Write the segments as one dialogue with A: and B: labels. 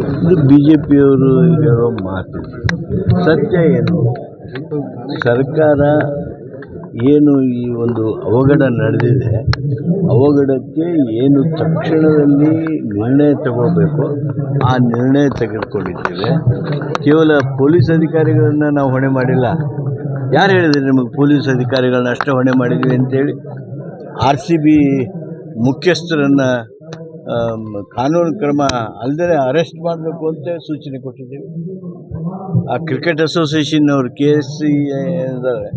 A: ಇದು B J ಪಿಯವರು ಹೇಳೋ ಮಾತು. ಸತ್ಯ ಏನು? ಸರ್ಕಾರ ಏನು ಈ ಒಂದು ಅವಘಡ ನಡೆದಿದೆ, ಅವಘಡಕ್ಕೆ ಏನು ತಕ್ಷಣದಲ್ಲಿ ನಿರ್ಣಯ ತಗೋಬೇಕು, ಆ ನಿರ್ಣಯ ತೆಗೆದುಕೊಂಡಿದ್ದೇವೆ. ಕೇವಲ ಪೊಲೀಸ್ ಅಧಿಕಾರಿಗಳನ್ನು ನಾವು ಹೊಣೆ ಮಾಡಿಲ್ಲ. ಯಾರು ಹೇಳಿದ್ರು ನಿಮಗೆ ಪೊಲೀಸ್ ಅಧಿಕಾರಿಗಳನ್ನ ಅಷ್ಟೇ ಹೊಣೆ ಮಾಡಿದ್ವಿ ಅಂತೇಳಿ? ಆರ್ ಸಿ ಬಿ ಮುಖ್ಯಸ್ಥರನ್ನು ಕಾನೂನು ಕ್ರಮ ಅಲ್ಲದೆ ಅರೆಸ್ಟ್ ಮಾಡಬೇಕು ಅಂತ ಸೂಚನೆ ಕೊಟ್ಟಿದ್ದೀವಿ. ಆ ಕ್ರಿಕೆಟ್ ಅಸೋಸಿಯೇಷನ್ ಅವರು ಕೆ ಎಸ್ ಸಿ ಇದ್ದಾರೆ,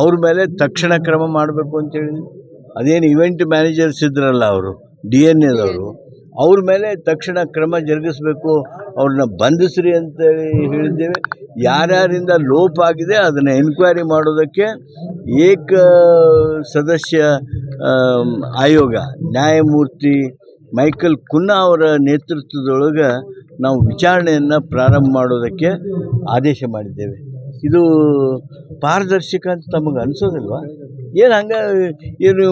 A: ಅವ್ರ ಮೇಲೆ ತಕ್ಷಣ ಕ್ರಮ ಮಾಡಬೇಕು ಅಂತ ಹೇಳಿದ್ವಿ. ಅದೇನು ಇವೆಂಟ್ ಮ್ಯಾನೇಜರ್ಸ್ ಇದ್ರಲ್ಲ ಅವರು, ಡಿ ಎನ್ ಎದವರು, ಅವ್ರ ಮೇಲೆ ತಕ್ಷಣ ಕ್ರಮ ಜರುಗಿಸಬೇಕು, ಅವ್ರನ್ನ ಬಂಧಿಸ್ರಿ ಅಂತೇಳಿ ಹೇಳಿದ್ದೇವೆ. ಯಾರ್ಯಾರಿಂದ ಲೋಪ ಆಗಿದೆ ಅದನ್ನು ಎನ್ಕ್ವೈರಿ ಮಾಡೋದಕ್ಕೆ ಏಕ ಸದಸ್ಯ ಆಯೋಗ, ನ್ಯಾಯಮೂರ್ತಿ ಮೈಕಲ್ ಕುನ್ನಾ ಅವರ ನೇತೃತ್ವದೊಳಗೆ ನಾವು ವಿಚಾರಣೆಯನ್ನು ಪ್ರಾರಂಭ ಮಾಡೋದಕ್ಕೆ ಆದೇಶ ಮಾಡಿದ್ದೇವೆ. ಇದು ಪಾರದರ್ಶಕ ಅಂತ ತಮಗೆ ಅನಿಸೋದಿಲ್ವಾ? ಏನು ಹಂಗೆ ಏನು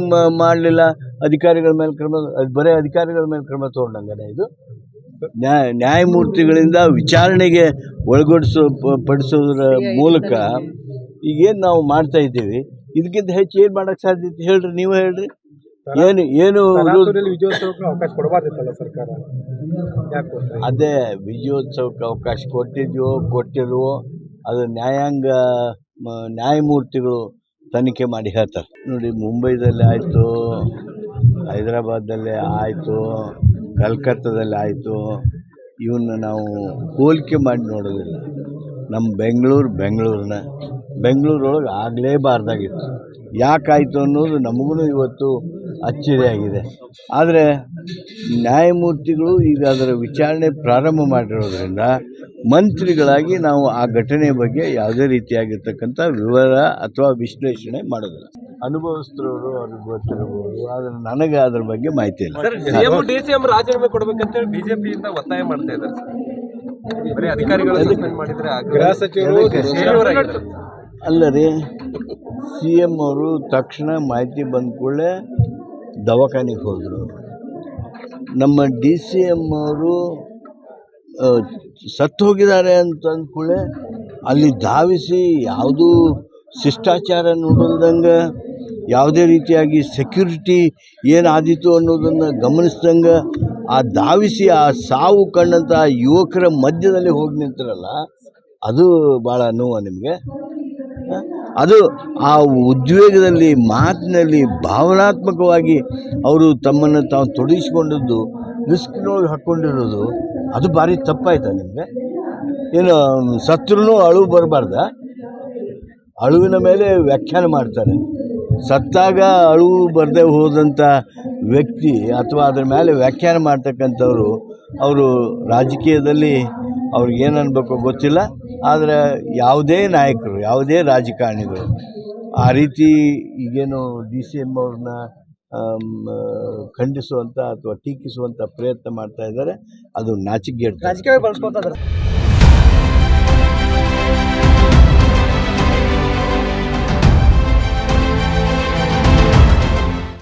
A: ಮಾಡಲಿಲ್ಲ? ಅಧಿಕಾರಿಗಳ ಮೇಲೆ ಕ್ರಮ ಅದು ಬರೀ ಅಧಿಕಾರಿಗಳ ಮೇಲೆ ಕ್ರಮ ತೊಗೊಂಡಂಗನೆ ಇದು? ನ್ಯಾಯ ನ್ಯಾಯಮೂರ್ತಿಗಳಿಂದ ವಿಚಾರಣೆಗೆ ಒಳಗೊಡಿಸೋ ಪಡಿಸೋದ್ರ ಮೂಲಕ ಈಗೇನು ನಾವು ಮಾಡ್ತಾ ಇದ್ದೀವಿ. ಇದಕ್ಕಿಂತ ಹೆಚ್ಚು ಏನು ಮಾಡೋಕ್ಕೆ ಸಾಧ್ಯತೆ ಹೇಳ್ರಿ ನೀವು ಹೇಳ್ರಿ. ಏನು ಏನು
B: ವಿಜಯೋತ್ಸವಕ್ಕೆ ಅವಕಾಶ ಕೊಡಬಾರ್ದಿತ್ತಲ್ಲ ಸರ್ಕಾರ?
A: ಅದೇ ವಿಜಯೋತ್ಸವಕ್ಕೆ ಅವಕಾಶ ಕೊಟ್ಟಿದ್ಯೋ ಕೊಟ್ಟಿಲ್ವೋ ಅದು ನ್ಯಾಯಾಂಗ ನ್ಯಾಯಮೂರ್ತಿಗಳು ತನಿಖೆ ಮಾಡಿ ಹೇಳ್ತಾರೆ. ನೋಡಿ ಮುಂಬೈದಲ್ಲಿ ಆಯಿತು ಹೈದರಾಬಾದಲ್ಲಿ ಆಯಿತು ಕಲ್ಕತ್ತಾದಲ್ಲಿ ಆಯಿತು ಇವನ್ನ ನಾವು ಹೋಲಿಕೆ ಮಾಡಿ ನೋಡೋದಿಲ್ಲ. ನಮ್ಮ ಬೆಂಗಳೂರು ಬೆಂಗಳೂರನ್ನ ಬೆಂಗಳೂರೊಳಗೆ ಆಗಲೇಬಾರ್ದಾಗಿತ್ತು. ಯಾಕಾಯಿತು ಅನ್ನೋದು ನಮಗೂ ಇವತ್ತು ಅಚ್ಚರಿಯಾಗಿದೆ. ಆದರೆ ನ್ಯಾಯಮೂರ್ತಿಗಳು ಈಗ ಅದರ ವಿಚಾರಣೆ ಪ್ರಾರಂಭ ಮಾಡಿರೋದ್ರಿಂದ ಮಂತ್ರಿಗಳಾಗಿ ನಾವು ಆ ಘಟನೆ ಬಗ್ಗೆ ಯಾವುದೇ ರೀತಿಯಾಗಿರ್ತಕ್ಕಂಥ ವಿವರ ಅಥವಾ ವಿಶ್ಲೇಷಣೆ ಮಾಡೋದಿಲ್ಲ. ಅನುಭವಿಸಿದವರು ಅವ್ರಿಗೆ ಗೊತ್ತಿರಬಹುದು ಆದರೆ ನನಗೆ ಅದ್ರ ಬಗ್ಗೆ ಮಾಹಿತಿ ಇಲ್ಲ.
C: ರಾಜೀನಾಮೆ ಕೊಡ್ಬೇಕಂತೇಳಿ ಬಿಜೆಪಿಯಿಂದ ಒತ್ತಾಯ ಮಾಡ್ತಾ ಇದ್ದಾರೆ ಸರ್. ಬರೀ ಅಧಿಕಾರಿಗಳ ಸಸ್ಪೆಂಡ್ ಮಾಡಿದ್ರೆ
B: ಗೃಹ ಸಚಿವರು
A: ಅಲ್ಲ ರೀ ಸಿ ಎಂ ಅವರು ತಕ್ಷಣ ಮಾಹಿತಿ ಬಂದ ಕೂಡಲೇ ದವಾಖಾನೆಗೆ ಹೋದರು. ನಮ್ಮ ಡಿ ಸಿ ಎಂ ಅವರು ಸತ್ತು ಹೋಗಿದ್ದಾರೆ ಅಂತ ಅಂದ್ಕೂಡಲೇ ಅಲ್ಲಿ ಧಾವಿಸಿ ಯಾವುದೂ ಶಿಷ್ಟಾಚಾರ ನೋಡಲ್ದಂಗೆ ಯಾವುದೇ ರೀತಿಯಾಗಿ ಸೆಕ್ಯೂರಿಟಿ ಏನಾದೀತು ಅನ್ನೋದನ್ನು ಗಮನಿಸ್ದಂಗೆ, ಆ ಧಾವಿಸಿ ಆ ಸಾವು ಕಂಡಂಥ ಯುವಕರ ಮಧ್ಯದಲ್ಲಿ ಹೋಗಿ ನಿಂತಿರಲ್ಲ, ಅದು ಭಾಳ ನೋವು ನಿಮಗೆ. ಅದು ಆ ಉದ್ವೇಗದಲ್ಲಿ, ಮಾತಿನಲ್ಲಿ, ಭಾವನಾತ್ಮಕವಾಗಿ ಅವರು ತಮ್ಮನ್ನು ತಾವು ತೊಡಗಿಸಿಕೊಂಡದ್ದು, ರಿಸ್ಕ್ನೊಳಗೆ ಹಾಕ್ಕೊಂಡಿರೋದು ಅದು ಭಾರಿ ತಪ್ಪಾಯ್ತಾ ನಿಮಗೆ? ಏನು ಸತ್ರೂ ಅಳು ಬರಬಾರ್ದ? ಅಳುವಿನ ಮೇಲೆ ವ್ಯಾಖ್ಯಾನ ಮಾಡ್ತಾರೆ. ಸತ್ತಾಗ ಅಳು ಬರದೆ ಹೋದಂಥ ವ್ಯಕ್ತಿ ಅಥವಾ ಅದರ ಮೇಲೆ ವ್ಯಾಖ್ಯಾನ ಮಾಡ್ತಕ್ಕಂಥವ್ರು, ಅವರು ರಾಜಕೀಯದಲ್ಲಿ ಅವ್ರಿಗೆ ಏನು ಅನ್ಬೇಕೋ ಗೊತ್ತಿಲ್ಲ. ಆದರೆ ಯಾವುದೇ ನಾಯಕರು, ಯಾವುದೇ ರಾಜಕಾರಣಿಗಳು ಆ ರೀತಿ ಈಗೇನು ಡಿ ಸಿ ಎಂ ಅವ್ರನ್ನ ಖಂಡಿಸುವಂಥ ಅಥವಾ ಟೀಕಿಸುವಂಥ ಪ್ರಯತ್ನ ಮಾಡ್ತಾ ಇದ್ದಾರೆ, ಅದು ನಾಚಿಕೆ
B: ರಾಜಕೀಯ